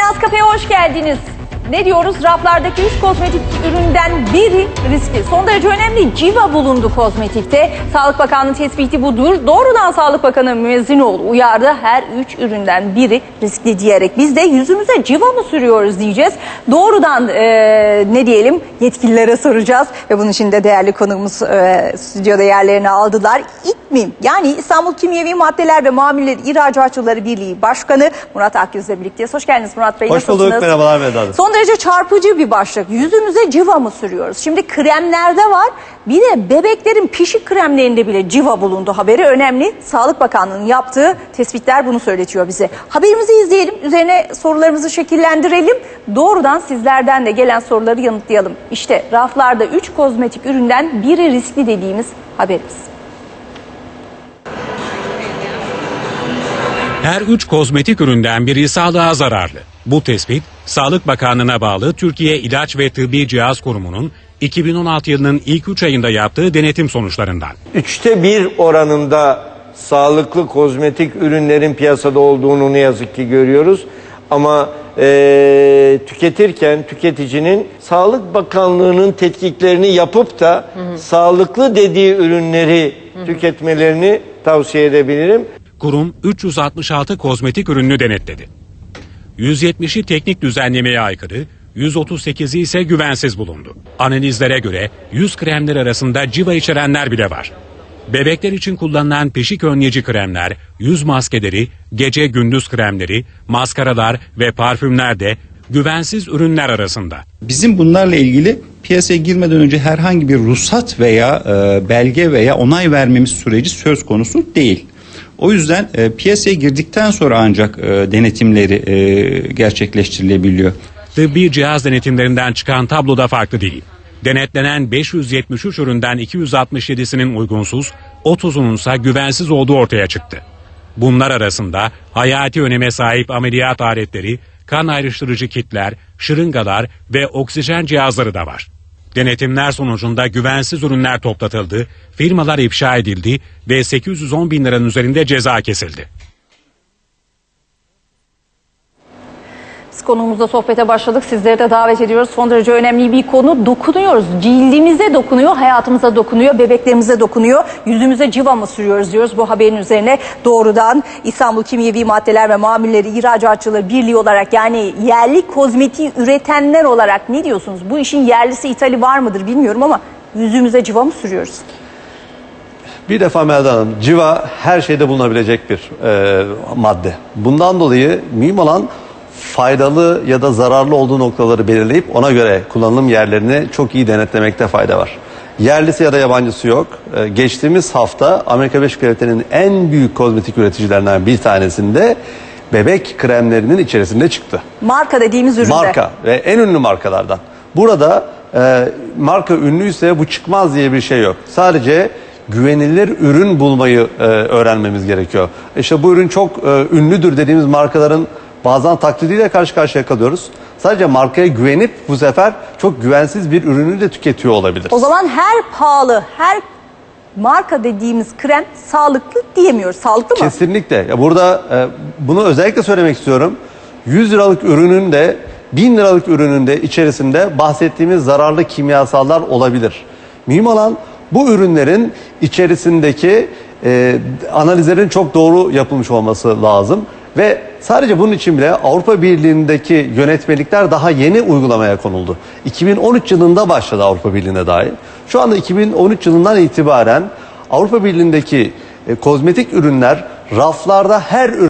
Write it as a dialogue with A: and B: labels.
A: Biraz Kafe'ye hoş geldiniz. Ne diyoruz? Raflardaki 100 kozmetik üründen biri riskli. Son derece önemli civa bulundu kozmetikte. Sağlık Bakanlığı tespiti budur. Doğrudan Sağlık Bakanı Müezzinoğlu uyardı. Her 3 üründen biri riskli diyerek biz de yüzümüze civa mı sürüyoruz diyeceğiz. Doğrudan eee, ne diyelim yetkililere soracağız. Ve bunun için de değerli konuğumuz eee, stüdyoda yerlerini aldılar. İKMİM yani İstanbul Kimyevi Maddeler ve Mamulleri İhracatçıları Birliği Başkanı Murat Akyüz'le birlikteyiz. Hoş geldiniz Murat Bey.
B: Hoş bulduk.
A: Nasılsınız?
B: Merhabalar Hanım.
A: Son derece çarpıcı bir başlık. Yüzümüze civa mı sürüyoruz? Şimdi kremlerde var. Bir de bebeklerin pişik kremlerinde bile civa bulundu haberi önemli. Sağlık Bakanlığı'nın yaptığı tespitler bunu söyletiyor bize. Haberimizi izleyelim. Üzerine sorularımızı şekillendirelim. Doğrudan sizlerden de gelen soruları yanıtlayalım. İşte raflarda 3 kozmetik üründen biri riskli dediğimiz haberimiz.
C: Her üç kozmetik üründen biri sağlığa zararlı. Bu tespit, Sağlık Bakanlığı'na bağlı Türkiye İlaç ve Tıbbi Cihaz Kurumu'nun 2016 yılının ilk 3 ayında yaptığı denetim sonuçlarından.
D: Üçte bir oranında sağlıklı kozmetik ürünlerin piyasada olduğunu ne yazık ki görüyoruz. Ama eee, tüketirken tüketicinin Sağlık Bakanlığı'nın tetkiklerini yapıp da sağlıklı dediği ürünleri tüketmelerini tavsiye edebilirim.
C: Kurum 366 kozmetik ürününü denetledi. 170'i teknik düzenlemeye aykırı, 138'i ise güvensiz bulundu. Analizlere göre 100 kremler arasında civa içerenler bile var. Bebekler için kullanılan peşik önleyici kremler, yüz maskeleri, gece gündüz kremleri, maskaralar ve parfümler de güvensiz ürünler arasında.
E: Bizim bunlarla ilgili piyasaya girmeden önce herhangi bir ruhsat veya e, belge veya onay vermemiz süreci söz konusu değil. O yüzden e, piyasaya girdikten sonra ancak e, denetimleri e, gerçekleştirilebiliyor.
C: Tıbbi cihaz denetimlerinden çıkan tablo da farklı değil. Denetlenen 573 üründen 267'sinin uygunsuz, 30'unun ise güvensiz olduğu ortaya çıktı. Bunlar arasında hayati öneme sahip ameliyat aletleri, kan ayrıştırıcı kitler, şırıngalar ve oksijen cihazları da var. Denetimler sonucunda güvensiz ürünler toplatıldı, firmalar ifşa edildi ve 810 bin liranın üzerinde ceza kesildi.
A: Konuğumuzla sohbete başladık. Sizleri de davet ediyoruz. Son derece önemli bir konu. Dokunuyoruz. Cildimize dokunuyor, hayatımıza dokunuyor, bebeklerimize dokunuyor. Yüzümüze civa mı sürüyoruz diyoruz. Bu haberin üzerine doğrudan İstanbul Kimyevi Maddeler ve Mamulleri İhracatçıları Birliği olarak yani yerli kozmetiği üretenler olarak ne diyorsunuz? Bu işin yerlisi ithali var mıdır bilmiyorum ama yüzümüze civa mı sürüyoruz?
B: Bir defa Melda Hanım, civa her şeyde bulunabilecek bir e, madde. Bundan dolayı mühim olan faydalı ya da zararlı olduğu noktaları belirleyip ona göre kullanım yerlerini çok iyi denetlemekte fayda var. Yerlisi ya da yabancısı yok. E, geçtiğimiz hafta Amerika Birleşik Devletleri'nin en büyük kozmetik üreticilerinden bir tanesinde bebek kremlerinin içerisinde çıktı.
A: Marka dediğimiz üründe.
B: Marka ve en ünlü markalardan. Burada e, marka ünlüyse bu çıkmaz diye bir şey yok. Sadece güvenilir ürün bulmayı e, öğrenmemiz gerekiyor. İşte bu ürün çok e, ünlüdür dediğimiz markaların bazen taklidiyle karşı karşıya kalıyoruz. Sadece markaya güvenip bu sefer çok güvensiz bir ürünü de tüketiyor olabilir.
A: O zaman her pahalı, her marka dediğimiz krem sağlıklı diyemiyoruz. Sağlıklı mı?
B: Kesinlikle. Ya burada e, bunu özellikle söylemek istiyorum. 100 liralık ürünün de 1000 liralık ürünün de içerisinde bahsettiğimiz zararlı kimyasallar olabilir. Mühim olan bu ürünlerin içerisindeki e, analizlerin çok doğru yapılmış olması lazım. Ve sadece bunun için bile Avrupa Birliği'ndeki yönetmelikler daha yeni uygulamaya konuldu. 2013 yılında başladı Avrupa Birliği'ne dair. Şu anda 2013 yılından itibaren Avrupa Birliği'ndeki e, kozmetik ürünler raflarda her ürün